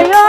있어요.